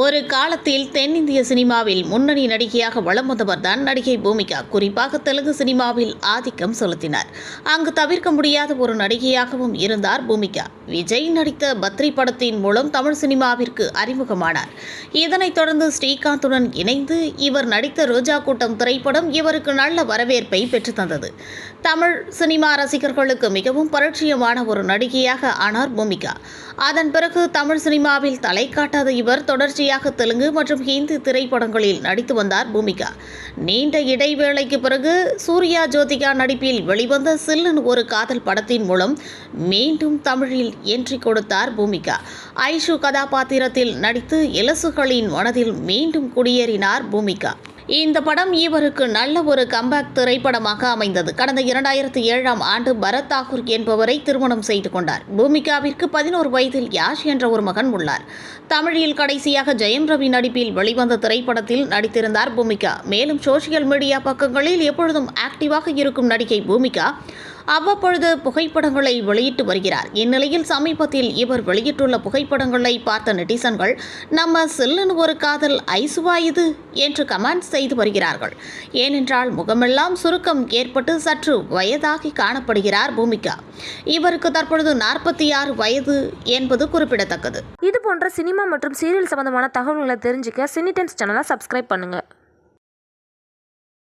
ஒரு காலத்தில் தென்னிந்திய சினிமாவில் முன்னணி நடிகையாக வலம் வந்தவர்தான் நடிகை பூமிகா. குறிப்பாக தெலுங்கு சினிமாவில் ஆதிக்கம் செலுத்தினார். அங்கு தவிர்க்க முடியாத ஒரு நடிகையாகவும் இருந்தார் பூமிகா. விஜய் நடித்த பத்ரி படத்தின் மூலம் தமிழ் சினிமாவிற்கு அறிமுகமானார். இதனைத் தொடர்ந்து ஸ்ரீகாந்துடன் இணைந்து இவர் நடித்த ரோஜா கூட்டம் திரைப்படம் இவருக்கு நல்ல வரவேற்பை பெற்றுத்தந்தது தமிழ் சினிமா ரசிகர்களுக்கு மிகவும் பரிச்சயமான ஒரு நடிகையாக ஆனார் பூமிகா. அதன் பிறகு தமிழ் சினிமாவில் தலை காட்டாத இவர் தொடர்ச்சி தொடர்ச்சியாக தெலுங்கு மற்றும் ஹிந்தி திரைப்படங்களில் நடித்து வந்தார் பூமிகா. நீண்ட இடைவேளைக்கு பிறகு சூர்யா ஜோதிகா நடிப்பில் வெளிவந்த சில்லன் ஒரு காதல் படத்தின் மூலம் மீண்டும் தமிழில் என்றி கொடுத்தார் பூமிகா. ஐஷு கதாபாத்திரத்தில் நடித்து இலசுகளின் மனதில் மீண்டும் குடியேறினார் பூமிகா. இந்த படம் இவருக்கு நல்ல ஒரு கம்பேக் திரைப்படமாக அமைந்தது. கடந்த இரண்டாயிரத்தி ஏழாம் ஆண்டு பரத் தாகூர் என்பவரை திருமணம் செய்து கொண்டார். பூமிகாவிற்கு பதினோரு வயதில் யாஷ் என்ற ஒரு மகன் உள்ளார். தமிழில் கடைசியாக ஜெயம் ரவி நடிப்பில் வெளிவந்த திரைப்படத்தில் நடித்திருந்தார் பூமிகா. மேலும் சோசியல் மீடியா பக்கங்களில் எப்பொழுதும் ஆக்டிவாக இருக்கும் நடிகை பூமிகா. அவ்வப்பொழுது புகைப்படங்களை வெளியிட்டு வருகிறார். இந்நிலையில் சமீபத்தில் இவர் வெளியிட்டுள்ள புகைப்படங்களை பார்த்த நெட்டிசன்கள் நம்ம சில்லுன்னு ஒரு காதல் ஐசுவா இது? என்று கமெண்ட் செய்து வருகிறார்கள். ஏனென்றால் முகமெல்லாம் சுருக்கம் ஏற்பட்டு சற்று வயதாகி காணப்படுகிறார் பூமிகா. இவருக்கு தற்பொழுது நாற்பத்தி ஆறு வயது என்பது குறிப்பிடத்தக்கது. இது போன்ற சினிமா மற்றும் சீரியல் சம்பந்தமான தகவல்களை தெரிஞ்சுக்க சினிடென்ஸ் சேனலை சப்ஸ்கிரைப் பண்ணுங்கள்